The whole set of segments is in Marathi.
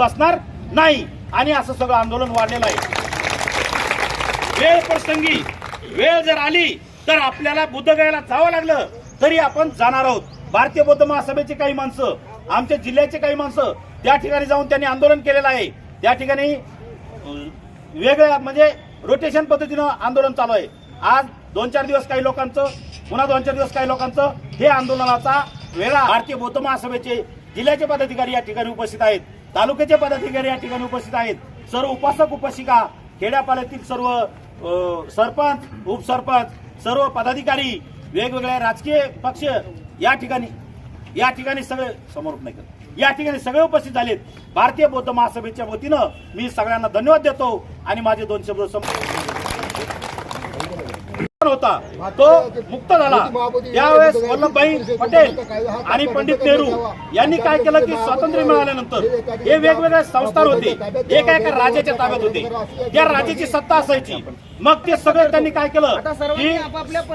बसणार नाही. आणि असं सगळं आंदोलन वाढलेलं आहे. वेळ प्रसंगी वेळ जर आली तर आपल्याला बुद्धगयाला जावं लागलं तरी आपण जाणार आहोत. भारतीय बौद्ध महासभेचे काही माणसं आमच्या जिल्ह्याचे काही माणसं त्या ठिकाणी जाऊन त्यांनी आंदोलन केलेलं आहे. त्या ठिकाणी वेगळ्या म्हणजे रोटेशन पद्धतीनं आंदोलन चालू आहे. आज दोन चार दिवस काही लोकांचं पुन्हा दोन चार दिवस काही लोकांचं हे आंदोलनाचा वेळा भारतीय बौद्ध महासभेचे जिल्ह्याचे पदाधिकारी या ठिकाणी उपस्थित आहेत. तालुक्याचे पदाधिकारी या ठिकाणी उपस्थित आहेत. सर्व उपासक उपासिका खेड्यापाड्यातील सर्व सरपंच उपसरपंच सर्व पदाधिकारी वेगवेगळ्या राजकीय पक्ष या ठिकाणी या ठिकाणी सगळे समोर नाही करत. या ठिकाणी सगळे उपस्थित झालेत. भारतीय बौद्ध महासभेच्या वतीनं मी सगळ्यांना धन्यवाद देतो आणि माझे दोन शब्द सम- होता. तो मुक्त झाला. त्यावेळेस वल्लभभाई पटेल आणि पंडित नेहरू यांनी काय केलं की स्वातंत्र्य मिळाल्यानंतर हे वेगवेगळे संस्थान होते. एका एका राजाच्या ताब्यात होते. त्या राजाची सत्ता असायची. मग ते सगळं त्यांनी काय केलं? की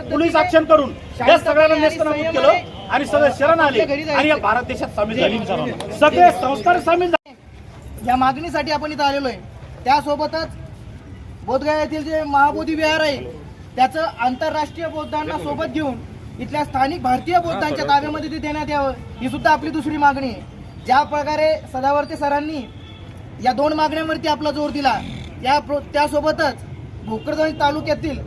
पोलीस ऍक्शन करून त्या सगळ्यांना नेस्तनाबूत केलं आणि सगळे शरण आले आणि या भारत देशात सामील झाले. सगळे संस्कार सामील झाले. या मागणीसाठी आपण इथं आलेलो आहे. त्यासोबतच बोधगया येथील जे महाबोधी विहार आहे त्याचं आंतरराष्ट्रीय बौद्धांना सोबत घेऊन इथल्या स्थानिक भारतीय बौद्धांच्या ताब्यामध्ये ते देण्यात यावं ही सुद्धा आपली दुसरी मागणी आहे. ज्या प्रकारे सदावर्ते सरांनी या दोन मागण्यांवरती आपला जोर दिला या प्रो- त्यासोबतच भोकरदन तालुक्यातील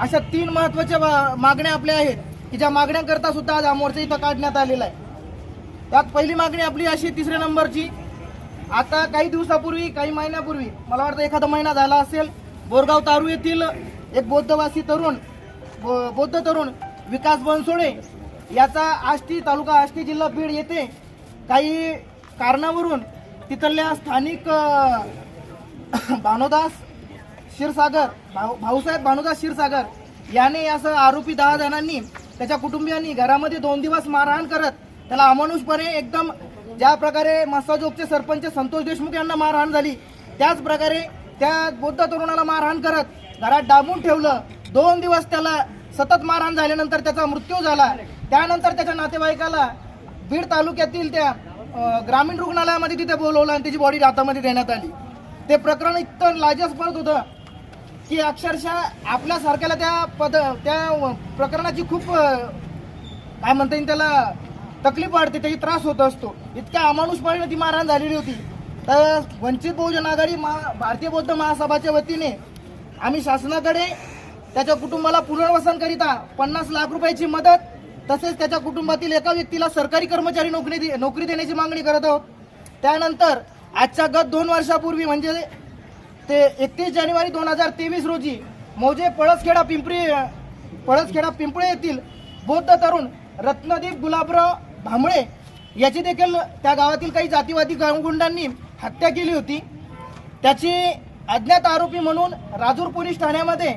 अशा तीन महत्त्वाच्या मा- मागण्या आपल्या आहेत की ज्या मागण्यांकरता सुद्धा आज हा मोर्चा इथं काढण्यात आलेला आहे. त्यात पहिली मागणी आपली अशी तिसऱ्या नंबरची. आता काही दिवसापूर्वी काही महिन्यापूर्वी मला वाटतं एखादा महिना झाला असेल बोरगाव तारू येथील एक बौद्धवासी तरुण ब- बौद्ध तरुण विकास बनसोडे याचा आष्टी तालुका आष्टी जिल्हा बीड येथे काही कारणावरून तिथल्या स्थानिक भानुदास क्षीरसागर भाऊ भाऊसाहेब भानुदास क्षीरसागर याने असं आरोपी दहा जणांनी त्याच्या कुटुंबियांनी घरामध्ये दोन दिवस मारहाण करत त्याला अमानुषपणे एकदम ज्या प्रकारे मसाजोगचे सरपंच संतोष देशमुख यांना मारहाण झाली त्याच प्रकारे त्या बौद्ध तरुणाला मारहाण करत घरात डांबून ठेवलं दोन दिवस त्याला सतत मारहाण झाल्यानंतर त्याचा मृत्यू झाला. त्यानंतर त्याच्या नातेवाईकाला बीड तालुक्यातील त्या ग्रामीण रुग्णालयामध्ये तिथे बोलवलं आणि त्याची बॉडी हातामध्ये देण्यात आली. ते प्रकरण इतकं लाजस्पद होतं की अक्षरशः आपल्यासारख्याला त्या पद त्या प्रकरणाची खूप काय म्हणता येईल त्याला तकलीफ वाढते त्याची त्रास होत असतो. इतक्या अमानुषपणे ती मारहाण झालेली होती. तर वंचित बहुजन आघाडी महा भारतीय बौद्ध महासभाच्या वतीने आम्ही शासनाकडे त्याच्या कुटुंबाला पुनर्वसन करिता पन्नास लाख रुपयाची मदत तसेच त्याच्या कुटुंबातील एका व्यक्तीला सरकारी कर्मचारी नोकरी दे- नोकरी देण्याची मागणी करत आहोत. त्यानंतर आजच्या गत दोन वर्षापूर्वी म्हणजे ते एकतीस जानेवारी दोन हजार तेवीस रोजी मौजे पळसखेडा पिंपरी पळसखेडा पिंपळे येथील बौद्ध तरुण रत्नदीप गुलाबराव भांबळे याची देखील त्या गावातील काही जातीवादी गावगुंडांनी हत्या केली होती. त्याची अज्ञात आरोपी म्हणून राजूर पोलीस ठाण्यामध्ये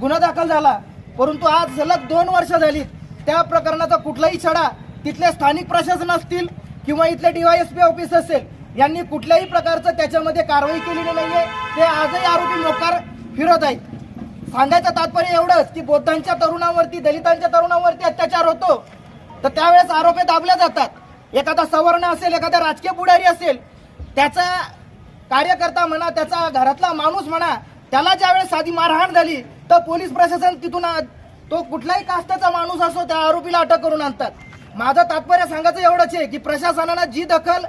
गुन्हा दाखल झाला. परंतु आज सलग दोन वर्ष झाली त्या प्रकरणाचा कुठलाही छडा तिथल्या स्थानिक प्रशासन असतील किंवा इथले डीवायएसपी ऑफिस असेल यांनी कुठल्याही प्रकारचं त्याच्यामध्ये कारवाई केलेली नाहीये. ते आजही आरोपी मोकार फिरत आहेत. सांगायचं तात्पर्य एवढंच की बौद्धांच्या तरुणांवरती दलितांच्या तरुणांवरती अत्याचार होतो. तर त्यावेळेस आरोपी दाबल्या जातात. एखादा सवर्ण असेल एखादा राजकीय पुढारी असेल त्याचा कार्यकर्ता म्हणा त्याचा घरातला माणूस म्हणा त्याला ज्यावेळेस साधी मारहाण झाली तर पोलीस प्रशासन तिथून तो कुठलाही कास्टाचा माणूस असो त्या आरोपीला अटक करून आणतात. माझं तात्पर्य सांगायचं एवढंच आहे की प्रशासनानं जी दखल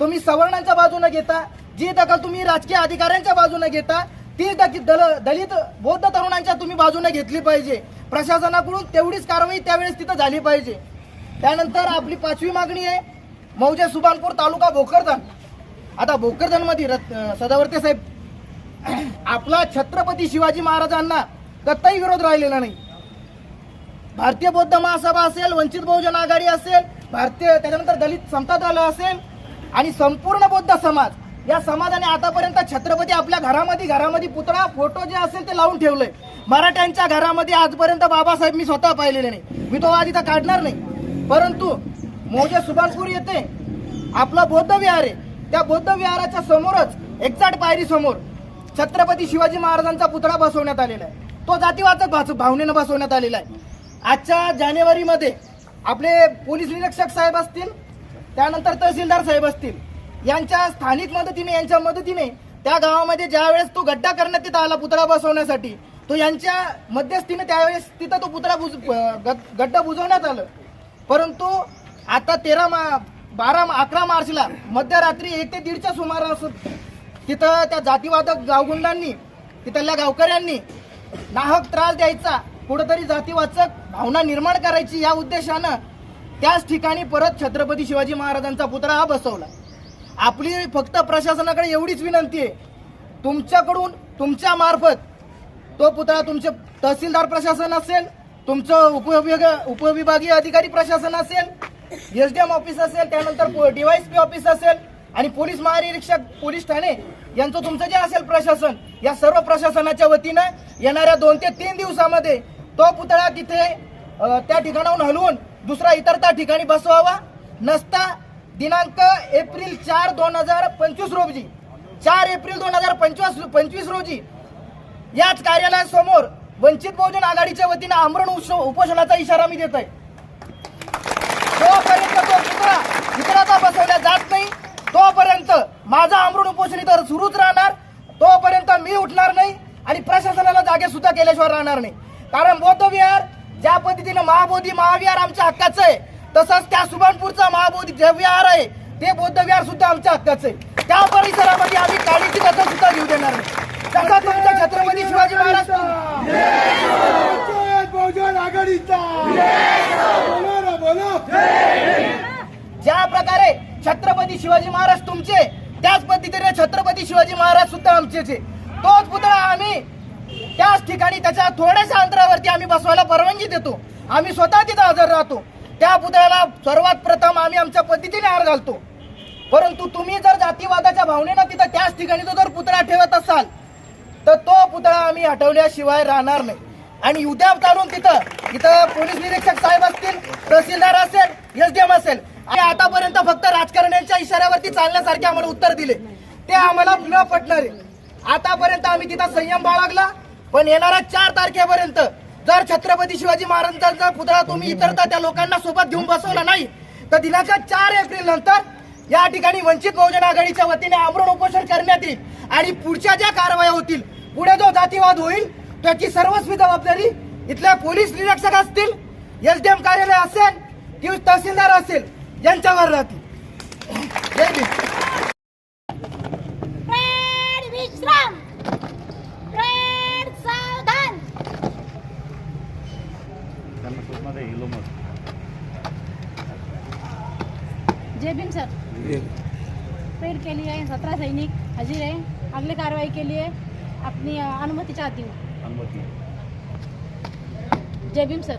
तुम्ही सवर्णांच्या बाजूने घेता जी दखल तुम्ही राजकीय अधिकाऱ्यांच्या बाजूने घेता ती दखी- दल- दलित बौद्ध तरुणांच्या तुम्ही बाजूने घेतली पाहिजे. प्रशासनाकडून तेवढीच कारवाई त्यावेळेस तिथं झाली पाहिजे. त्यानंतर आपली पाचवी मागणी आहे मौजे सुभानपूर तालुका भोकरदन. आता भोकरदनमध्ये रत- सदावर्ते साहेब आपला छत्रपती शिवाजी महाराजांना कत्ताही विरोध राहिलेला नाही. भारतीय बौद्ध महासभा असेल वंचित बहुजन आघाडी असेल भारतीय त्याच्यानंतर दलित समता दल असेल आणि संपूर्ण बौद्ध समाज या समाजाने आतापर्यंत छत्रपती आपल्या घरामध्ये घरामध्ये पुतळा फोटो जे असेल ते लावून ठेवलंय. मराठ्यांच्या घरामध्ये आजपर्यंत बाबासाहेब मी स्वतः पाहिलेले नाही. मी तो आज इथं काढणार नाही. परंतु मोजे सुभानपूर येथे आपला बौद्ध विहार आहे. त्या बौद्ध विहाराच्या समोरच एक्झॅक्ट पायरी समोर छत्रपती शिवाजी महाराजांचा पुतळा बसवण्यात आलेला आहे. तो जातीवाचक भास- भावनेनं बसवण्यात आलेला आहे. आजच्या जानेवारीमध्ये आपले पोलीस निरीक्षक साहेब असतील त्यानंतर तहसीलदार साहेब असतील यांच्या स्थानिक मदतीने यांच्या मदतीने त्या गावामध्ये ज्यावेळेस तो गड्डा करण्यात येत आला पुतळा बसवण्यासाठी तो यांच्या मध्यस्थीने त्यावेळेस तिथं तो पुतळा बुज ग- गड्डा बुजवण्यात आलं. परंतु आता तेरा मा बारा अकरा मार्चला मध्यरात्री एक ते दीडच्या सुमारास तिथं त्या जातीवादक गावगुंडांनी तिथल्या गावकऱ्यांनी नाहक त्रास द्यायचा कुठंतरी जातीवाचक भावना निर्माण करायची या उद्देशानं त्याच ठिकाणी परत छत्रपती शिवाजी महाराजांचा पुतळा हा बसवला. आपली फक्त प्रशासनाकडे एवढीच विनंती आहे. तुमच्याकडून तुमच्या मार्फत तो पुतळा तुमचे तहसीलदार प्रशासन असेल तुमचं उपविभाग उपविभागीय अधिकारी प्रशासन असेल एस डी एम ऑफिस असेल त्यानंतर डीवायसपी ऑफिस असेल आणि पोलीस महानिरीक्षक पोलीस ठाणे यांचं तुमचं जे असेल प्रशासन या सर्व प्रशासनाच्या वतीनं येणाऱ्या दोन ते तीन दिवसामध्ये तो पुतळा तिथे त्या ठिकाणाहून हलवून दुसरा इतर त्या ठिकाणी बसवावा. नसता दिनांक एप्रिल चार दोन हजार पंचवीस रोजी चार एप्रिल दोन हजार पंचवीस पंचवीस रोजी याच कार्यालयासमोर वंचित बहुजन आघाडीच्या वतीनं आमरण उश- उपोषणाचा इशारा मी देत आहे जोपर्यंत तो बसवल्या जात नाही तोपर्यंत माझा आमरण उपोषण इतर सुरूच राहणार तोपर्यंत मी उठणार नाही आणि प्रशासनाला जागे सुद्धा केल्याशिवाय राहणार नाही कारण बौद्धविहार ज्या पद्धतीने महाबोधी महाविहार आमच्या हक्काचं आहे तसंच त्या सुभानपूरचा महाबोधी जे विहार आहे ते बौद्ध सुद्धा आमच्या हक्काचं आहे त्या परिसरामध्ये आम्ही काळीची कथा सुद्धा घेऊ देणार नाही तसा तुमच्या छत्रपती शिवाजी महाराज आघाडीचा बोला ना बोला ज्या प्रकारे छत्रपती शिवाजी महाराज तुमचे त्याच पद्धतीने छत्रपती शिवाजी महाराज सुद्धा आमचेच. आहे तोच पुतळा आम्ही त्याच ठिकाणी त्याच्या थोड्याशा अंतरावरती आम्ही बसवायला परवानगी देतो. आम्ही स्वतः तिथं हजर राहतो. त्या पुतळ्याला सर्वात प्रथम आम्ही आमच्या पद्धतीने हार घालतो. परंतु तुम्ही जर जातीवादाच्या भावनेनं तिथं त्याच ठिकाणी तो जर पुतळा ठेवत असाल तर तो पुतळा आम्ही हटवल्याशिवाय राहणार नाही. आणि उद्या चालून तिथं इथं पोलीस निरीक्षक साहेब असतील तहसीलदार असेल एसडीएम असेल आणि आतापर्यंत फक्त राजकारण्यांच्या इशाऱ्यावरती चालण्यासारखे आम्हाला उत्तर दिले. ते आम्हाला न पटणारे. आतापर्यंत आम्ही तिथं संयम बाळगला पण येणाऱ्या चार तारखेपर्यंत जर छत्रपती शिवाजी महाराजांचा पुतळा तुम्ही इतरता त्या लोकांना सोबत घेऊन बसवला नाही तर दिनांक चार एप्रिल नंतर या ठिकाणी वंचित बहुजन आघाडीच्या वतीने आमरण उपोषण करण्यात येईल आणि पुढच्या ज्या कारवाया होतील पुढे जो जातीवाद होईल त्याची सर्वस्वी जबाबदारी इथल्या पोलीस निरीक्षक असतील एसडीएम कार्यालय असेल किंवा तहसीलदार असेल यांच्यावर राहतील. जय भीम ट्रेड विश्राम. सावधान. जय भीम सर. पेड के लिए सत्रह सैनिक हाजिर है अगले कार्रवाई के लिए अपनी अनुमति चाहती हूँ जय भीम सर.